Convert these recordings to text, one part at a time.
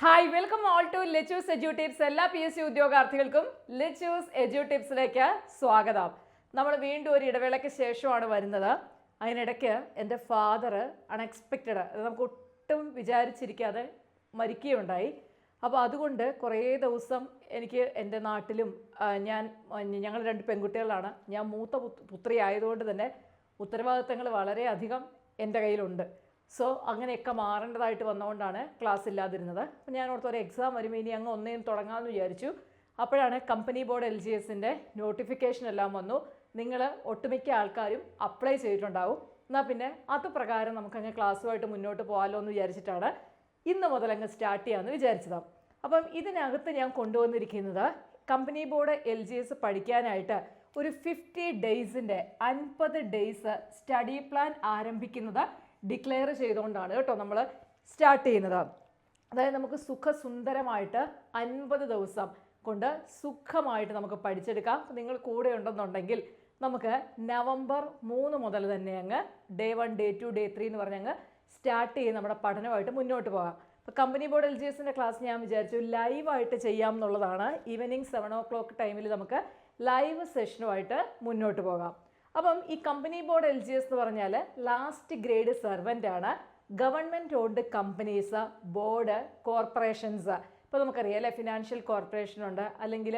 Hi welcome all to Lechus edu tips എല്ലാ P S C ഉദ്യോഗാർത്ഥികൾക്കും Lechu's edu ടിപ്സിലേക്ക് സ്വാഗതം. നമ്മൾ വീണ്ടും ഒരു ഇടവേളയ്ക്ക് ശേഷമാണ് വരുന്നത്. അതിനിടയ്ക്ക് എന്റെ ഫാദർ അൺഎക്സ്പെക്റ്റഡ് നമുക്ക് ഒട്ടും വിചാരിച്ചിരിക്കാതെ മരിക്കുകയുണ്ടായി. അപ്പോൾ അതുകൊണ്ട് കുറേ ദിവസം എനിക്ക് എന്റെ നാട്ടിലും ഞാൻ ഞങ്ങൾ രണ്ട് പെൺകുട്ടികളാണ്. ഞാൻ മൂത്ത പുത്- പുത്രി ആയതുകൊണ്ട് തന്നെ ഉത്തരവാദിത്തങ്ങൾ വളരെയധികം എന്റെ കയ്യിലുണ്ട്. സോ അങ്ങനെയൊക്കെ മാറേണ്ടതായിട്ട് വന്നുകൊണ്ടാണ് ക്ലാസ് ഇല്ലാതിരുന്നത്. അപ്പോൾ ഞാൻ ഓർത്ത് ഒരു എക്സാം വരുമ്പോൾ ഇനി അങ്ങ് ഒന്നേയും തുടങ്ങാമെന്ന് വിചാരിച്ചു. അപ്പോഴാണ് കമ്പനി ബോർഡ് എൽ ജി എസിന്റെ നോട്ടിഫിക്കേഷൻ എല്ലാം വന്നു. നിങ്ങൾ ഒട്ടുമിക്ക ആൾക്കാരും അപ്ലൈ ചെയ്തിട്ടുണ്ടാവും. എന്നാൽ പിന്നെ അത് പ്രകാരം നമുക്കങ്ങ് ക്ലാസ്സുമായിട്ട് മുന്നോട്ട് പോകാമല്ലോ എന്ന് വിചാരിച്ചിട്ടാണ് ഇന്ന് മുതൽ അങ്ങ് സ്റ്റാർട്ട് ചെയ്യാമെന്ന് വിചാരിച്ചതാണ് അപ്പം ഇതിനകത്ത് ഞാൻ കൊണ്ടുവന്നിരിക്കുന്നത് company board L G S പഠിക്കാനായിട്ട് ഒരു ഫിഫ്റ്റി ഡേയ്സിന്റെ അൻപത് ഡേയ്സ് സ്റ്റഡി പ്ലാൻ ആരംഭിക്കുന്നത് ഡിക്ലെയർ ചെയ്തുകൊണ്ടാണ് കേട്ടോ നമ്മൾ സ്റ്റാർട്ട് ചെയ്യുന്നത്. അതായത് നമുക്ക് സുഖസുന്ദരമായിട്ട് അൻപത് ദിവസം കൊണ്ട് സുഖമായിട്ട് നമുക്ക് പഠിച്ചെടുക്കാം. നിങ്ങൾ കൂടെ ഉണ്ടെന്നുണ്ടെങ്കിൽ നമുക്ക് നവംബർ മൂന്ന് മുതൽ തന്നെ അങ്ങ് day one day two day three എന്ന് പറഞ്ഞ് അങ്ങ് സ്റ്റാർട്ട് ചെയ്ത് നമ്മുടെ പഠനമായിട്ട് മുന്നോട്ട് പോകാം. ഇപ്പോൾ കമ്പനി ബോർഡ് എൽ ജി എസിന്റെ ക്ലാസ് ഞാൻ വിചാരിച്ചു ലൈവായിട്ട് ചെയ്യാം എന്നുള്ളതാണ്. ഈവനിങ് സെവൻ ഓ ക്ലോക്ക് ടൈമിൽ നമുക്ക് ലൈവ് സെഷനുമായിട്ട് മുന്നോട്ട് പോകാം. അപ്പം ഈ company board L G S എന്ന് പറഞ്ഞാൽ ലാസ്റ്റ് ഗ്രേഡ് സെർവന്റ് ആണ്. Government owned companies board corporations ഇപ്പോൾ നമുക്കറിയാം അല്ലേ? ഫിനാൻഷ്യൽ കോർപ്പറേഷൻ ഉണ്ട് അല്ലെങ്കിൽ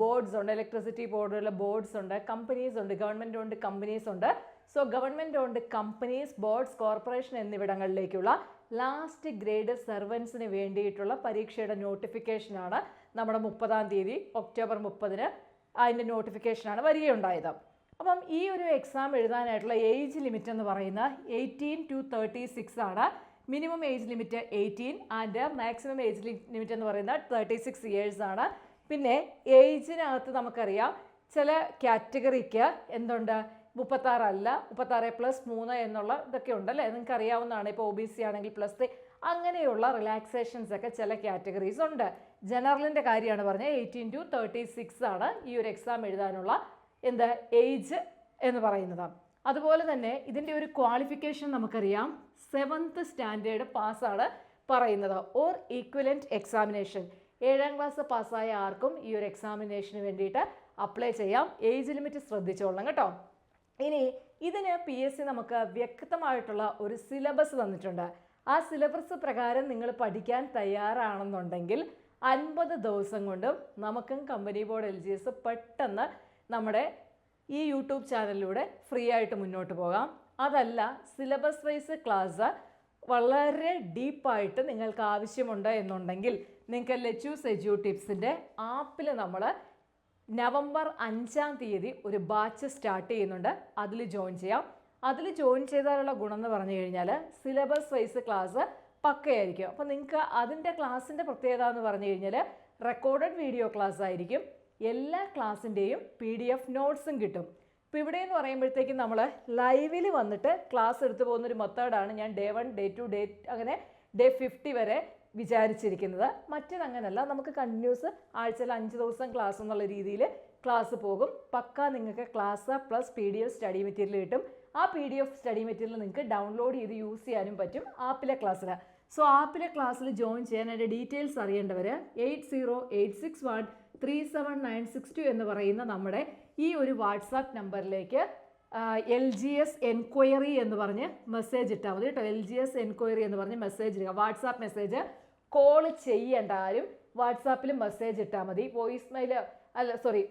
ബോർഡ്സ് ഉണ്ട് ഇലക്ട്രിസിറ്റി ബോർഡുള്ള ബോർഡ്സ് ഉണ്ട് കമ്പനീസ് ഉണ്ട് ഗവൺമെന്റ് ഓൺഡ് കമ്പനീസ് ഉണ്ട്. So government owned companies boards corporation എന്നിവിടങ്ങളിലേക്കുള്ള last grade സെർവൻസിന് വേണ്ടിയിട്ടുള്ള പരീക്ഷയുടെ നോട്ടിഫിക്കേഷനാണ് നമ്മുടെ മുപ്പതാം തീയതി ഒക്ടോബർ മുപ്പതിന് അതിന്റെ നോട്ടിഫിക്കേഷനാണ് വരികയുണ്ടായത്. അപ്പം ഈ ഒരു എക്സാം എഴുതാനായിട്ടുള്ള ഏജ് ലിമിറ്റ് എന്ന് പറയുന്നത് എയ്റ്റീൻ ടു തേർട്ടി സിക്സ് ആണ് minimum age limit eighteen and maximum age limit എന്ന് പറയുന്നത് തേർട്ടി സിക്സ് ഇയേഴ്സ് ആണ്. പിന്നെ ഏജിനകത്ത് നമുക്കറിയാം ചില കാറ്റഗറിക്ക് എന്തുണ്ട്? മുപ്പത്താറല്ല മുപ്പത്താറ് പ്ലസ് മൂന്ന് എന്നുള്ള ഇതൊക്കെ ഉണ്ടല്ലേ നിങ്ങൾക്ക് അറിയാവുന്നതാണ് ഇപ്പോൾ ഒ ബി സി ആണെങ്കിൽ പ്ലസ് ത്രീ അങ്ങനെയുള്ള റിലാക്സേഷൻസ് ഒക്കെ ചില കാറ്റഗറീസ് ഉണ്ട്. ജനറലിന്റെ കാര്യമാണ് പറഞ്ഞത് എയ്റ്റീൻ ടു തേർട്ടി സിക്സ് ആണ് ഈ ഒരു എക്സാം എഴുതാനുള്ള എന്ത് ഏജ് എന്ന് പറയുന്നത്. അതുപോലെ തന്നെ ഇതിന്റെ ഒരു ക്വാളിഫിക്കേഷൻ നമുക്കറിയാം. സെവൻത്ത് സ്റ്റാൻഡേർഡ് പാസ്സാണ് പറയുന്നത്. ഓർ ഈക്വലന്റ് എക്സാമിനേഷൻ ഏഴാം ക്ലാസ് പാസ്സായ ആർക്കും ഈ ഒരു എക്സാമിനേഷന് വേണ്ടിയിട്ട് അപ്ലൈ ചെയ്യാം. ഏജ് ലിമിറ്റ് ശ്രദ്ധിച്ചോളണം കേട്ടോ. ഇനി ഇതിന് പി എസ് സി നമുക്ക് വ്യക്തമായിട്ടുള്ള ഒരു സിലബസ് തന്നിട്ടുണ്ട്. ആ സിലബസ് പ്രകാരം നിങ്ങൾ പഠിക്കാൻ തയ്യാറാണെന്നുണ്ടെങ്കിൽ അൻപത് ദിവസം കൊണ്ടും നമുക്കും company board L G S പെട്ടെന്ന് നമ്മുടെ ഈ യൂട്യൂബ് ചാനലിലൂടെ ഫ്രീ ആയിട്ട് മുന്നോട്ട് പോകാം. അതല്ല സിലബസ് വൈസ് ക്ലാസ് വളരെ ഡീപ്പായിട്ട് നിങ്ങൾക്ക് ആവശ്യമുണ്ട് എന്നുണ്ടെങ്കിൽ നിങ്ങൾക്ക് ലെച്ചൂസ് എജ്യൂ ടിപ്സിന്റെ ആപ്പിൽ നമ്മൾ നവംബർ അഞ്ചാം തീയതി ഒരു ബാച്ച് സ്റ്റാർട്ട് ചെയ്യുന്നുണ്ട്. അതിൽ ജോയിൻ ചെയ്യാം. അതിൽ ജോയിൻ ചെയ്താലുള്ള ഗുണം എന്ന് പറഞ്ഞു കഴിഞ്ഞാൽ സിലബസ് വൈസ് ക്ലാസ് പക്കയായിരിക്കും. അപ്പോൾ നിങ്ങൾക്ക് അതിന്റെ ക്ലാസ്സിന്റെ പ്രത്യേകത എന്ന് പറഞ്ഞു കഴിഞ്ഞാൽ റെക്കോർഡഡ് വീഡിയോ ക്ലാസ് ആയിരിക്കും. എല്ലാ ക്ലാസ്സിന്റെയും പി ഡി എഫ് നോട്ട്സും കിട്ടും. ഇപ്പോൾ ഇവിടെ എന്ന് പറയുമ്പോഴത്തേക്കും നമ്മൾ ലൈവിൽ വന്നിട്ട് ക്ലാസ് എടുത്തു പോകുന്ന ഒരു മെത്തേഡാണ് ഞാൻ day one day two day അങ്ങനെ ഡേ ഫിഫ്റ്റി വരെ വിചാരിച്ചിരിക്കുന്നത്. മറ്റേതങ്ങനല്ല നമുക്ക് കണ്ടിന്യൂസ് ആഴ്ചയിൽ അഞ്ച് ദിവസം ക്ലാസ് എന്നുള്ള രീതിയിൽ ക്ലാസ് പോകും. പക്ക നിങ്ങൾക്ക് class plus P D F study material കിട്ടും. ആ P D F study material നിങ്ങൾക്ക് ഡൗൺലോഡ് ചെയ്ത് യൂസ് ചെയ്യാനും പറ്റും ആപ്പിലെ ക്ലാസ്സിൽ സോ ആപ്പിലെ ക്ലാസ്സിൽ ജോയിൻ ചെയ്യാൻ details അറിയേണ്ടവർ eight zero eight six one three seven nine six two എന്ന് പറയുന്ന നമ്മുടെ ഈ ഒരു വാട്സാപ്പ് നമ്പറിലേക്ക് എൽ ജി എസ് എൻക്വയറി എന്ന് പറഞ്ഞ് മെസ്സേജ് ഇട്ടാൽ മതി കേട്ടോ. എൽ ജി എസ് എൻക്വയറി എന്ന് പറഞ്ഞ് മെസ്സേജ് ഇടുക. വാട്സാപ്പ് മെസ്സേജ് കോൾ ചെയ്യേണ്ട ആരും വാട്സാപ്പിൽ മെസ്സേജ് ഇട്ടാൽ മതി. വോയിസ് മെയിൽ അല്ല സോറി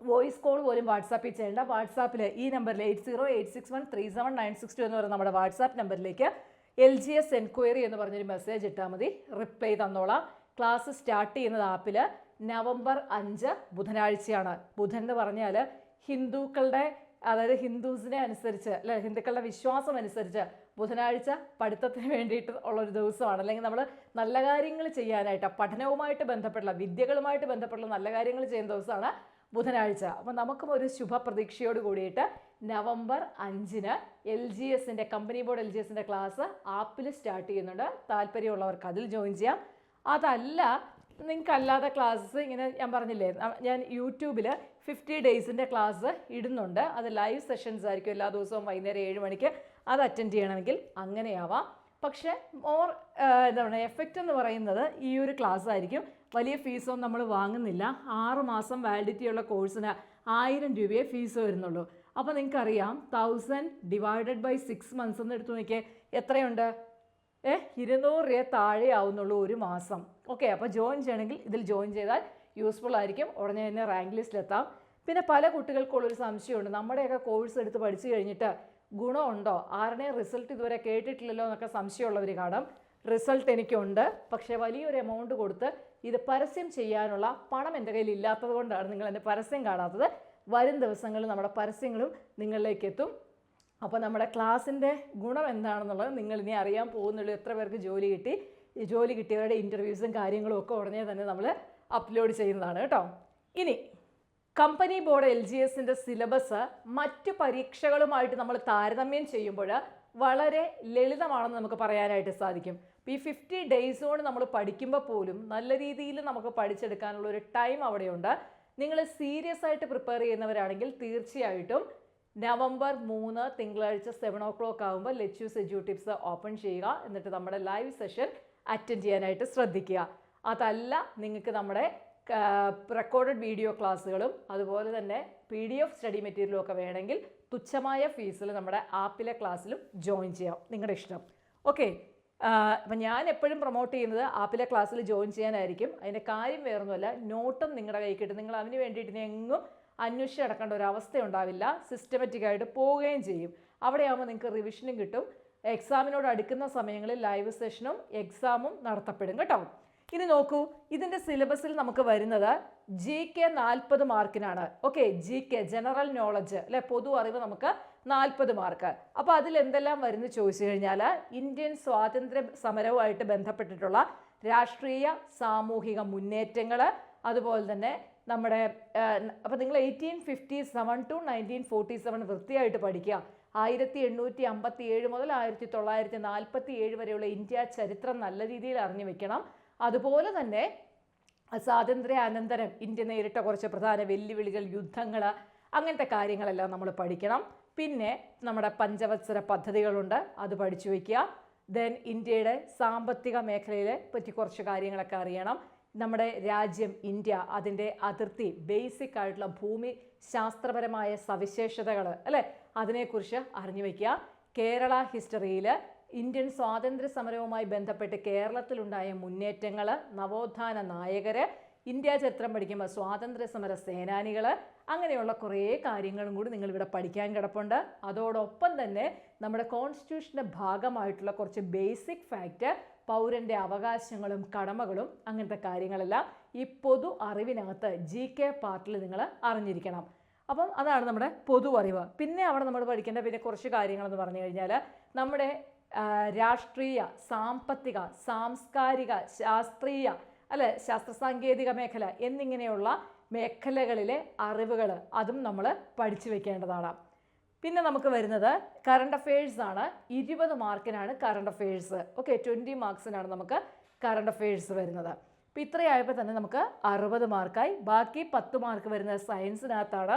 വോയിസ് കോൾ പോലും വാട്സാപ്പിൽ ചെയ്യേണ്ട. വാട്സാപ്പിൽ ഈ നമ്പറിൽ eight zero eight six one three seven nine six two എന്ന് പറയുന്ന നമ്മുടെ വാട്സാപ്പ് നമ്പറിലേക്ക് എൽ ജി എസ് എൻക്വയറി എന്ന് പറഞ്ഞൊരു മെസ്സേജ് ഇട്ടാൽ മതി. റിപ്ലൈ തന്നോളാം. ക്ലാസ് സ്റ്റാർട്ട് ചെയ്യുന്നത് ആപ്പിൽ നവംബർ അഞ്ച് ബുധനാഴ്ചയാണ്. ബുധൻ എന്ന് പറഞ്ഞാൽ ഹിന്ദുക്കളുടെ അതായത് ഹിന്ദുസിനെ അനുസരിച്ച് അല്ലെ ഹിന്ദുക്കളുടെ വിശ്വാസം അനുസരിച്ച് ബുധനാഴ്ച പഠിത്തത്തിന് വേണ്ടിയിട്ട് ഉള്ളൊരു ദിവസമാണ്. അല്ലെങ്കിൽ നമ്മൾ നല്ല കാര്യങ്ങൾ ചെയ്യാനായിട്ട് പഠനവുമായിട്ട് ബന്ധപ്പെട്ടുള്ള വിദ്യകളുമായിട്ട് ബന്ധപ്പെട്ടുള്ള നല്ല കാര്യങ്ങൾ ചെയ്യുന്ന ദിവസമാണ് ബുധനാഴ്ച. അപ്പോൾ നമുക്കും ഒരു ശുഭപ്രതീക്ഷയോട് കൂടിയിട്ട് നവംബർ അഞ്ചിന് എൽ ജി എസിന്റെ കമ്പനി ബോർഡ് എൽ ജി എസിന്റെ ക്ലാസ് ആപ്പിൽ സ്റ്റാർട്ട് ചെയ്യുന്നുണ്ട്. താല്പര്യമുള്ളവർക്ക് അതിൽ ജോയിൻ ചെയ്യാം. അതല്ല നിങ്ങൾക്ക് അല്ലാതെ ക്ലാസ്സസ് ഇങ്ങനെ ഞാൻ പറഞ്ഞില്ലേ ഞാൻ യൂട്യൂബിൽ ഫിഫ്റ്റി ഡേയ്സിന്റെ ക്ലാസ് ഇടുന്നുണ്ട്. അത് ലൈവ് സെഷൻസ് ആയിരിക്കും എല്ലാ ദിവസവും വൈകുന്നേരം ഏഴ് മണിക്ക്. അത് അറ്റൻഡ് ചെയ്യണമെങ്കിൽ അങ്ങനെയാവാം. പക്ഷേ മോർ എന്താ പറയുക എഫക്റ്റ് എന്ന് പറയുന്നത് ഈ ഒരു ക്ലാസ് ആയിരിക്കും. വലിയ ഫീസോ നമ്മൾ വാങ്ങുന്നില്ല. ആറ് മാസം വാലിഡിറ്റി ഉള്ള കോഴ്സിന് ആയിരം രൂപയെ ഫീസ് വരുന്നുള്ളൂ. അപ്പോൾ നിങ്ങൾക്കറിയാം thousand divided by six months എന്ന് എടുത്തു നോക്കിയേ എത്രയുണ്ട്? ഏ ഇരുന്നൂറ് രൂപ താഴെ ആവുന്നുള്ളൂ ഒരു മാസം. ഓക്കെ അപ്പോൾ ജോയിൻ ചെയ്യണമെങ്കിൽ ഇതിൽ ജോയിൻ ചെയ്താൽ യൂസ്ഫുൾ ആയിരിക്കും. ഉടനെ തന്നെ റാങ്ക് ലിസ്റ്റിൽ ലിസ്റ്റിലെത്താം പിന്നെ പല കുട്ടികൾക്കുള്ളൊരു സംശയമുണ്ട്. നമ്മുടെയൊക്കെ കോഴ്സ് എടുത്ത് പഠിച്ചു കഴിഞ്ഞിട്ട് ഗുണമുണ്ടോ? ആരുടെയും റിസൾട്ട് ഇതുവരെ കേട്ടിട്ടില്ലല്ലോ എന്നൊക്കെ സംശയമുള്ളവർ കാണും. റിസൾട്ട് എനിക്കുണ്ട്. പക്ഷേ വലിയൊരു എമൗണ്ട് കൊടുത്ത് ഇത് പരസ്യം ചെയ്യാനുള്ള പണം എന്റെ കയ്യിൽ ഇല്ലാത്തത് കൊണ്ടാണ് നിങ്ങൾ എന്റെ പരസ്യം കാണാത്തത്. വരും ദിവസങ്ങളിൽ നമ്മുടെ പരസ്യങ്ങളും നിങ്ങളിലേക്ക് എത്തും. അപ്പോൾ നമ്മുടെ ക്ലാസ്സിന്റെ ഗുണം എന്താണെന്നുള്ളത് നിങ്ങൾ ഇനി അറിയാൻ പോകുന്നുള്ളൂ എത്ര പേർക്ക് ജോലി കിട്ടി. ജോലി കിട്ടിയവരുടെ ഇന്റർവ്യൂസും കാര്യങ്ങളും ഒക്കെ ഉടനെ തന്നെ നമ്മൾ അപ്ലോഡ് ചെയ്യുന്നതാണ് കേട്ടോ. ഇനി കമ്പനി ബോർഡ് എൽ ജി എസിന്റെ സിലബസ് മറ്റു പരീക്ഷകളുമായിട്ട് നമ്മൾ താരതമ്യം ചെയ്യുമ്പോൾ വളരെ ലളിതമാണെന്ന് നമുക്ക് പറയാനായിട്ട് സാധിക്കും. ഈ ഫിഫ്റ്റി ഡേയ്സ് കൊണ്ട് നമ്മൾ പഠിക്കുമ്പോൾ പോലും നല്ല രീതിയിൽ നമുക്ക് പഠിച്ചെടുക്കാനുള്ള ഒരു ടൈം അവിടെയുണ്ട്. നിങ്ങൾ സീരിയസ് ആയിട്ട് പ്രിപ്പയർ ചെയ്യുന്നവരാണെങ്കിൽ തീർച്ചയായിട്ടും നവംബർ മൂന്ന് തിങ്കളാഴ്ച സെവൻ ഓ ക്ലോക്ക് ആകുമ്പോൾ ലെറ്റ്യൂസ് എജ്യൂട്ടീവ്സ് ഓപ്പൺ ചെയ്യുക. എന്നിട്ട് നമ്മുടെ ലൈവ് സെഷൻ അറ്റൻഡ് ചെയ്യാനായിട്ട് ശ്രദ്ധിക്കുക. അതല്ല നിങ്ങൾക്ക് നമ്മുടെ റെക്കോർഡഡ് വീഡിയോ ക്ലാസ്സുകളും അതുപോലെ തന്നെ പി ഡി എഫ് സ്റ്റഡി മെറ്റീരിയലും ഒക്കെ വേണമെങ്കിൽ തുച്ഛമായ ഫീസിൽ നമ്മുടെ ആപ്പിലെ ക്ലാസ്സിലും ജോയിൻ ചെയ്യാം. നിങ്ങളുടെ ഇഷ്ടം. ഓക്കെ അപ്പം ഞാൻ എപ്പോഴും പ്രൊമോട്ട് ചെയ്യുന്നത് ആപ്പിലെ ക്ലാസ്സിൽ ജോയിൻ ചെയ്യാനായിരിക്കും. അതിന്റെ കാര്യം വേറൊന്നുമല്ല നോട്ടും നിങ്ങളുടെ കൈ കിട്ടും. നിങ്ങൾ അതിന് വേണ്ടിയിട്ട് എങ്ങും അന്വേഷിച്ച് നടക്കേണ്ട ഒരു അവസ്ഥ ഉണ്ടാവില്ല സിസ്റ്റമാറ്റിക് ആയിട്ട് പോവുകയും ചെയ്യും. അവിടെയാകുമ്പോൾ നിങ്ങൾക്ക് റിവിഷനും കിട്ടും. എക്സാമിനോട് അടുക്കുന്ന സമയങ്ങളിൽ ലൈവ് സെഷനും എക്സാമും നടത്തപ്പെടും കേട്ടോ. ഇനി നോക്കൂ ഇതിന്റെ സിലബസിൽ നമുക്ക് വരുന്നത് ജി കെ നാൽപ്പത് മാർക്കിനാണ് okay G K general knowledge അല്ലെ പൊതു അറിവ് നമുക്ക് നാൽപ്പത് മാർക്ക് അപ്പോൾ അതിൽ എന്തെല്ലാം വരുന്നു ചോദിച്ചു കഴിഞ്ഞാൽ ഇന്ത്യൻ സ്വാതന്ത്ര്യ സമരവുമായിട്ട് ബന്ധപ്പെട്ടിട്ടുള്ള രാഷ്ട്രീയ സാമൂഹിക മുന്നേറ്റങ്ങൾ അതുപോലെ തന്നെ നമ്മുടെ അപ്പോൾ നിങ്ങൾ eighteen fifty seven to nineteen forty seven വൃത്തിയായിട്ട് പഠിക്കുക. ആയിരത്തി എണ്ണൂറ്റി അമ്പത്തി ഏഴ് മുതൽ ആയിരത്തി തൊള്ളായിരത്തി നാൽപ്പത്തി ഏഴ് വരെയുള്ള ഇന്ത്യ ചരിത്രം നല്ല രീതിയിൽ അറിഞ്ഞു വെക്കണം. അതുപോലെ തന്നെ സ്വാതന്ത്ര്യ അനന്തരം ഇന്ത്യ നേരിട്ട കുറച്ച് പ്രധാന വെല്ലുവിളികൾ യുദ്ധങ്ങൾ അങ്ങനത്തെ കാര്യങ്ങളെല്ലാം നമ്മൾ പഠിക്കണം. പിന്നെ നമ്മുടെ പഞ്ചവത്സര പദ്ധതികളുണ്ട് അത് പഠിച്ചു വയ്ക്കുക ദെൻ ഇന്ത്യയുടെ സാമ്പത്തിക മേഖലയിലെ പറ്റി കുറച്ച് കാര്യങ്ങളൊക്കെ അറിയണം. നമ്മുടെ രാജ്യം ഇന്ത്യ അതിന്റെ അതിർത്തി ബേസിക് ആയിട്ടുള്ള ഭൂമി ശാസ്ത്രപരമായ സവിശേഷതകൾ അല്ലേ? അതിനെക്കുറിച്ച് അറിഞ്ഞു വയ്ക്കുക. കേരള ഹിസ്റ്ററിയിൽ ഇന്ത്യൻ സ്വാതന്ത്ര്യ സമരവുമായി ബന്ധപ്പെട്ട് കേരളത്തിലുണ്ടായ മുന്നേറ്റങ്ങൾ നവോത്ഥാന നായകർ ഇന്ത്യ ചരിത്രം പഠിക്കുമ്പോൾ സ്വാതന്ത്ര്യ സമര സേനാനികൾ അങ്ങനെയുള്ള കുറേ കാര്യങ്ങളും കൂടി നിങ്ങളിവിടെ പഠിക്കാൻ കിടപ്പുണ്ട്. അതോടൊപ്പം തന്നെ നമ്മുടെ കോൺസ്റ്റിറ്റ്യൂഷന്റെ ഭാഗമായിട്ടുള്ള കുറച്ച് ബേസിക് ഫാക്റ്റ് പൗരന്റെ അവകാശങ്ങളും കടമകളും അങ്ങനത്തെ കാര്യങ്ങളെല്ലാം ഈ പൊതു അറിവിനകത്ത് ജി കെ പാർട്ടിൽ നിങ്ങൾ അറിഞ്ഞിരിക്കണം. അപ്പം അതാണ് നമ്മുടെ പൊതു അറിവ്. പിന്നെ അവിടെ നമ്മൾ പഠിക്കേണ്ട പിന്നെ കുറച്ച് കാര്യങ്ങളെന്ന് പറഞ്ഞു കഴിഞ്ഞാൽ നമ്മുടെ രാഷ്ട്രീയ സാമ്പത്തിക സാംസ്കാരിക ശാസ്ത്രീയ അല്ലെ ശാസ്ത്ര സാങ്കേതിക മേഖല എന്നിങ്ങനെയുള്ള മേഖലകളിലെ അറിവുകൾ അതും നമ്മൾ പഠിച്ചു വെക്കേണ്ടതാണ്. പിന്നെ നമുക്ക് വരുന്നത് കറണ്ട് അഫയേഴ്സ് ആണ്. ഇരുപത് മാർക്കിനാണ് കറണ്ട് അഫയേഴ്സ് ഓക്കെ ട്വന്റി മാർക്സിനാണ് നമുക്ക് കറണ്ട് അഫയേഴ്സ് വരുന്നത്. അപ്പോൾ ഇത്രയായപ്പോൾ തന്നെ നമുക്ക് അറുപത് മാർക്കായി. ബാക്കി പത്ത് മാർക്ക് വരുന്നത് സയൻസിനകത്താണ്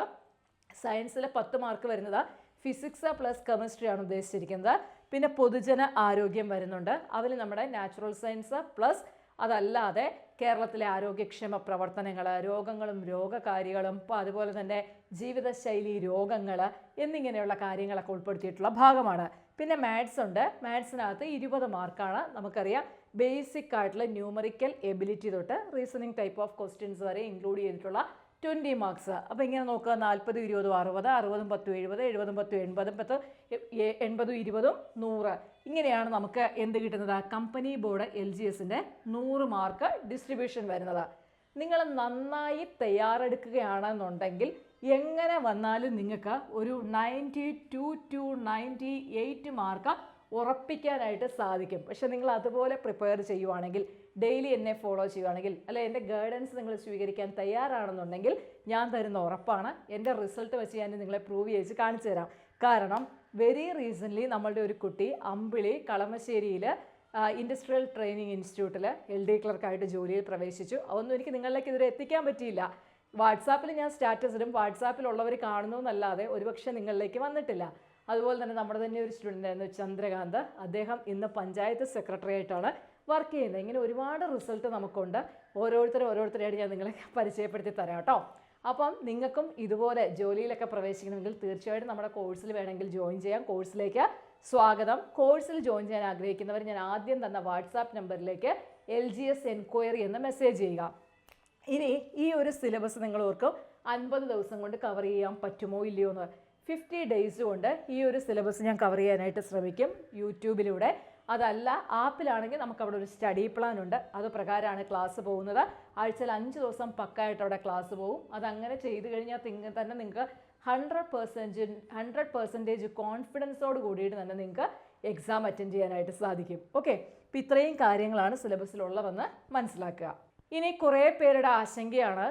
സയൻസിലെ പത്ത് മാർക്ക് വരുന്നത് ഫിസിക്സ് പ്ലസ് കെമിസ്ട്രി ആണ് ഉദ്ദേശിച്ചിരിക്കുന്നത്. പിന്നെ പൊതുജന ആരോഗ്യം വരുന്നുണ്ട്. അതിൽ നമ്മുടെ നാച്ചുറൽ സയൻസ് പ്ലസ് അതല്ലാതെ കേരളത്തിലെ ആരോഗ്യക്ഷേമ പ്രവർത്തനങ്ങൾ രോഗങ്ങളും രോഗകാരികളും ഇപ്പോൾ അതുപോലെ തന്നെ ജീവിതശൈലി രോഗങ്ങൾ എന്നിങ്ങനെയുള്ള കാര്യങ്ങളൊക്കെ ഉൾപ്പെടുത്തിയിട്ടുള്ള ഭാഗമാണ്. പിന്നെ മാത്സ് ഉണ്ട്. മാത്സിനകത്ത് ഇരുപത് മാർക്കാണ് നമുക്കറിയാം. ബേസിക് ആയിട്ടുള്ള ന്യൂമറിക്കൽ എബിലിറ്റി തൊട്ട് റീസണിങ് ടൈപ്പ് ഓഫ് ക്വസ്റ്റ്യൻസ് വരെ ഇൻക്ലൂഡ് ചെയ്തിട്ടുള്ള ട്വന്റി മാർക്സ് അപ്പോൾ ഇങ്ങനെ നോക്കുക. നാൽപ്പത് ഇരുപതും അറുപത് അറുപതും പത്തും എഴുപത് എഴുപതും പത്തും എൺപതും പത്ത് എൺപതും ഇരുപതും നൂറ്. ഇങ്ങനെയാണ് നമുക്ക് എന്ത് കിട്ടുന്നത്? കമ്പനി ബോർഡ് എൽ ജി എസിന്റെ നൂറ് മാർക്ക് ഡിസ്ട്രിബ്യൂഷൻ വരുന്നത്. നിങ്ങൾ നന്നായി തയ്യാറെടുക്കുകയാണെന്നുണ്ടെങ്കിൽ എങ്ങനെ വന്നാലും നിങ്ങൾക്ക് ഒരു ninety two to ninety eight mark ഉറപ്പിക്കാനായിട്ട് സാധിക്കും. പക്ഷെ നിങ്ങൾ അതുപോലെ പ്രിപ്പയർ ചെയ്യുവാണെങ്കിൽ ഡെയിലി എന്നെ ഫോളോ ചെയ്യുകയാണെങ്കിൽ അല്ലെ എന്റെ ഗൈഡൻസ് നിങ്ങൾ സ്വീകരിക്കാൻ തയ്യാറാണെന്നുണ്ടെങ്കിൽ ഞാൻ തരുന്ന ഉറപ്പാണ്. എന്റെ റിസൾട്ട് വെച്ച് ഞാൻ നിങ്ങളെ പ്രൂവ് ചെയ്ത് കാണിച്ചു തരാം. കാരണം വെരി റീസെന്റ്ലി നമ്മളുടെ ഒരു കുട്ടി അമ്പിളി കളമശ്ശേരിയിൽ ഇൻഡസ്ട്രിയൽ ട്രെയിനിങ് ഇൻസ്റ്റിറ്റ്യൂട്ടിൽ എൽ ഡി ക്ലർക്കായിട്ട് ജോലിയിൽ പ്രവേശിച്ചു. അതൊന്നും എനിക്ക് നിങ്ങളിലേക്ക് ഇതുവരെ എത്തിക്കാൻ പറ്റിയില്ല. വാട്സാപ്പിൽ ഞാൻ സ്റ്റാറ്റസ് ഇടും. വാട്സാപ്പിലുള്ളവർ കാണുന്നു എന്നല്ലാതെ ഒരുപക്ഷെ നിങ്ങളിലേക്ക് വന്നിട്ടില്ല. അതുപോലെ തന്നെ നമ്മുടെ തന്നെ ഒരു സ്റ്റുഡന്റ് ആയിരുന്നു ചന്ദ്രകാന്ത്. അദ്ദേഹം ഇന്ന് പഞ്ചായത്ത് സെക്രട്ടറി ആയിട്ടാണ് വർക്ക് ചെയ്യുന്നത്. ഇങ്ങനെ ഒരുപാട് റിസൾട്ട് നമുക്കുണ്ട്. ഓരോരുത്തരും ഓരോരുത്തരെയായിട്ട് ഞാൻ നിങ്ങളെ പരിചയപ്പെടുത്തി തരാം കേട്ടോ. അപ്പം നിങ്ങൾക്കും ഇതുപോലെ ജോലിയിലൊക്കെ പ്രവേശിക്കണമെങ്കിൽ തീർച്ചയായിട്ടും നമ്മുടെ കോഴ്സിൽ വേണമെങ്കിൽ ജോയിൻ ചെയ്യാം. കോഴ്സിലേക്ക് സ്വാഗതം. കോഴ്സിൽ ജോയിൻ ചെയ്യാൻ ആഗ്രഹിക്കുന്നവർ ഞാൻ ആദ്യം തന്ന വാട്സാപ്പ് നമ്പറിലേക്ക് എൽ ജി എസ് എൻക്വയറി എന്ന് മെസ്സേജ് ചെയ്യുക. ഇനി ഈ ഒരു സിലബസ് നിങ്ങൾ ഓർക്കും അൻപത് ദിവസം കൊണ്ട് കവർ ചെയ്യാൻ പറ്റുമോ ഇല്ലയോ എന്ന്. ഫിഫ്റ്റി ഡേയ്സ് കൊണ്ട് ഈ ഒരു സിലബസ് ഞാൻ കവർ ചെയ്യാനായിട്ട് ശ്രമിക്കും. യൂട്യൂബിലൂടെ. അതല്ല ആപ്പിലാണെങ്കിൽ നമുക്ക് അവിടെ ഒരു സ്റ്റഡി പ്ലാൻ ഉണ്ട്. അത് പ്രകാരമാണ് ക്ലാസ് പോകുന്നത്. ആഴ്ചയിൽ അഞ്ച് ദിവസം പക്കായിട്ട് അവിടെ ക്ലാസ് പോകും. അതങ്ങനെ ചെയ്ത് കഴിഞ്ഞാൽ തന്നെ നിങ്ങൾക്ക് ഹൺഡ്രഡ് പെർസെന്റ് ഹൺഡ്രഡ് പെർസെന്റേജ് കോൺഫിഡൻസോട് കൂടിയിട്ട് തന്നെ നിങ്ങൾക്ക് എക്സാം അറ്റൻഡ് ചെയ്യാനായിട്ട് സാധിക്കും. ഓക്കെ ഇപ്പം ഇത്രയും കാര്യങ്ങളാണ് സിലബസിലുള്ളതെന്ന് മനസ്സിലാക്കുക. ഇനി കുറേ പേരുടെ ആശങ്കയാണ്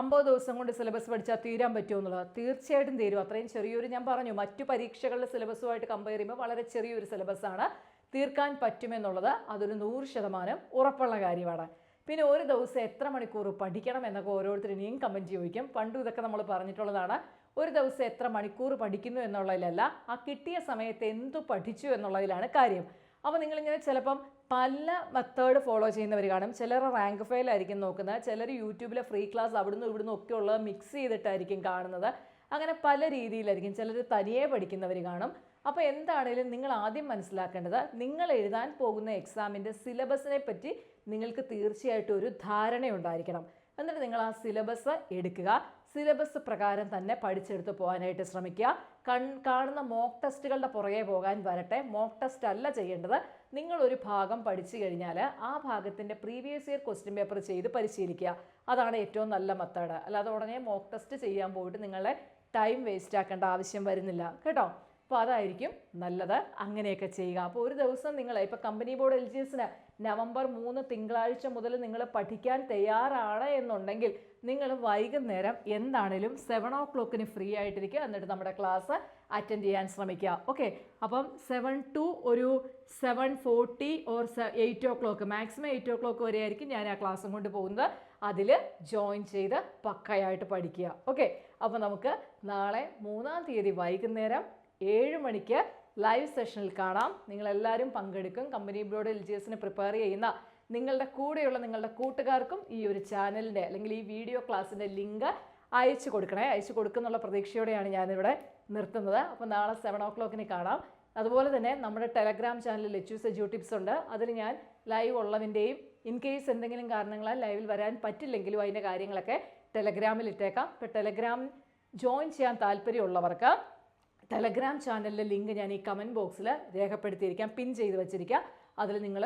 അമ്പത് ദിവസം കൊണ്ട് സിലബസ് പഠിച്ചാൽ തീരാൻ പറ്റുമോ എന്നുള്ളത്. തീർച്ചയായിട്ടും തീരും. അത്രയും ചെറിയൊരു ഞാൻ പറഞ്ഞു മറ്റു പരീക്ഷകളുടെ സിലബസുമായിട്ട് കമ്പയർ ചെയ്യുമ്പോൾ വളരെ ചെറിയൊരു സിലബസാണ് തീർക്കാൻ പറ്റുമെന്നുള്ളത് അതൊരു നൂറ് ശതമാനം ഉറപ്പുള്ള കാര്യമാണ്. പിന്നെ ഒരു ദിവസം എത്ര മണിക്കൂർ പഠിക്കണം എന്നൊക്കെ ഓരോരുത്തരും ഇനിയും കമന്റ് ചോദിക്കും. പണ്ടും ഇതൊക്കെ നമ്മൾ പറഞ്ഞിട്ടുള്ളതാണ്. ഒരു ദിവസം എത്ര മണിക്കൂർ പഠിക്കുന്നു എന്നുള്ളതിലല്ല ആ കിട്ടിയ സമയത്ത് എന്തു പഠിച്ചു എന്നുള്ളതിലാണ് കാര്യം. അപ്പോൾ നിങ്ങളിങ്ങനെ ചിലപ്പം പല മെത്തേഡ് ഫോളോ ചെയ്യുന്നവർ കാണും. ചിലർ റാങ്ക് ഫയലായിരിക്കും നോക്കുന്നത്. ചിലർ യൂട്യൂബിലെ ഫ്രീ ക്ലാസ് അവിടുന്ന് ഇവിടുന്ന് ഒക്കെ ഉള്ളത് മിക്സ് ചെയ്തിട്ടായിരിക്കും കാണുന്നത്. അങ്ങനെ പല രീതിയിലായിരിക്കും ചിലർ തനിയെ പഠിക്കുന്നവർ കാണും. അപ്പോൾ എന്താണേലും നിങ്ങൾ ആദ്യം മനസ്സിലാക്കേണ്ടത് നിങ്ങൾ എഴുതാൻ പോകുന്ന എക്സാമിന്റെ സിലബസിനെ പറ്റി നിങ്ങൾക്ക് തീർച്ചയായിട്ടും ഒരു ധാരണ ഉണ്ടായിരിക്കണം. എന്നിട്ട് നിങ്ങൾ ആ സിലബസ് എടുക്കുക. സിലബസ് പ്രകാരം തന്നെ പഠിച്ചെടുത്ത് പോകാനായിട്ട് ശ്രമിക്കുക. കൺ കാണുന്ന മോക്ക് ടെസ്റ്റുകളുടെ പുറകെ പോകാൻ വരട്ടെ. മോക്ക് ടെസ്റ്റ് അല്ല ചെയ്യേണ്ടത്. നിങ്ങൾ ഒരു ഭാഗം പഠിച്ചു കഴിഞ്ഞാൽ ആ ഭാഗത്തിന്റെ പ്രീവിയസ് ഇയർ ക്വസ്റ്റ്യൻ പേപ്പർ ചെയ്ത് പരിശീലിക്കുക. അതാണ് ഏറ്റവും നല്ല മെത്തേഡ്. അല്ലാതെ ഉടനെ മോക്ക് ടെസ്റ്റ് ചെയ്യാൻ പോയിട്ട് നിങ്ങളെ ടൈം വേസ്റ്റ് ആക്കേണ്ട ആവശ്യം വരുന്നില്ല. കേട്ടോ? അപ്പോൾ അതായിരിക്കും നല്ലത്. അങ്ങനെയൊക്കെ ചെയ്യുക. അപ്പോൾ ഒരു ദിവസം നിങ്ങൾ ഇപ്പോൾ കമ്പനി ബോർഡ് എൽ ജി എസിന് നവംബർ മൂന്ന് തിങ്കളാഴ്ച മുതൽ നിങ്ങൾ പഠിക്കാൻ തയ്യാറാണ് എന്നുണ്ടെങ്കിൽ നിങ്ങൾ വൈകുന്നേരം എന്താണേലും സെവൻ ഓ ക്ലോക്കിന് ഫ്രീ ആയിട്ടിരിക്കുക. എന്നിട്ട് നമ്മുടെ ക്ലാസ് അറ്റൻഡ് ചെയ്യാൻ ശ്രമിക്കുക. ഓക്കെ അപ്പം സെവൻ ടു ഒരു seven forty or eight o'clock maximum eight o'clock വരെ ആയിരിക്കും ഞാൻ ആ ക്ലാസ്സും കൊണ്ട് പോകുന്നത്. അതിൽ ജോയിൻ ചെയ്ത് പക്കയായിട്ട് പഠിക്കുക. ഓക്കെ അപ്പോൾ നമുക്ക് നാളെ മൂന്നാം തീയതി വൈകുന്നേരം ഏഴ് മണിക്ക് ലൈവ് സെഷനിൽ കാണാം. നിങ്ങളെല്ലാവരും പങ്കെടുക്കും. കമ്പനി ബ്രോഡ് എൽ ജി എസിന് പ്രിപ്പയർ ചെയ്യുന്ന നിങ്ങളുടെ കൂടെയുള്ള നിങ്ങളുടെ കൂട്ടുകാർക്കും ഈ ഒരു ചാനലിന്റെ അല്ലെങ്കിൽ ഈ വീഡിയോ ക്ലാസ്സിന്റെ ലിങ്ക് അയച്ചു കൊടുക്കണേ. അയച്ചു കൊടുക്കുന്നുള്ള പ്രതീക്ഷയോടെയാണ് ഞാനിവിടെ നിർത്തുന്നത്. അപ്പോൾ നാളെ സെവൻ ഓ ക്ലോക്കിന് കാണാം. അതുപോലെ തന്നെ നമ്മുടെ ടെലഗ്രാം ചാനലിൽ ലെച്ചൂസ് ജ്യൂ ടിപ്സ് ഉണ്ട്. അതിൽ ഞാൻ ലൈവ് ഉള്ളതിന്റെയും ഇൻ കേസ് എന്തെങ്കിലും കാരണങ്ങളാൽ ലൈവിൽ വരാൻ പറ്റില്ലെങ്കിലും അതിന്റെ കാര്യങ്ങളൊക്കെ ടെലഗ്രാമിൽ ഇട്ടേക്കാം. ഇപ്പോൾ ടെലഗ്രാം ജോയിൻ ചെയ്യാൻ താല്പര്യമുള്ളവർക്ക് ടെലഗ്രാം ചാനലിലെ ലിങ്ക് ഞാൻ ഈ കമന്റ് ബോക്സിൽ രേഖപ്പെടുത്തിയിരിക്കാം. പിൻ ചെയ്ത് വെച്ചിരിക്കുക. അതിൽ നിങ്ങൾ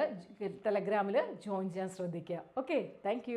ടെലഗ്രാമിൽ ജോയിൻ ചെയ്യാൻ ശ്രദ്ധിക്കുക. Okay thank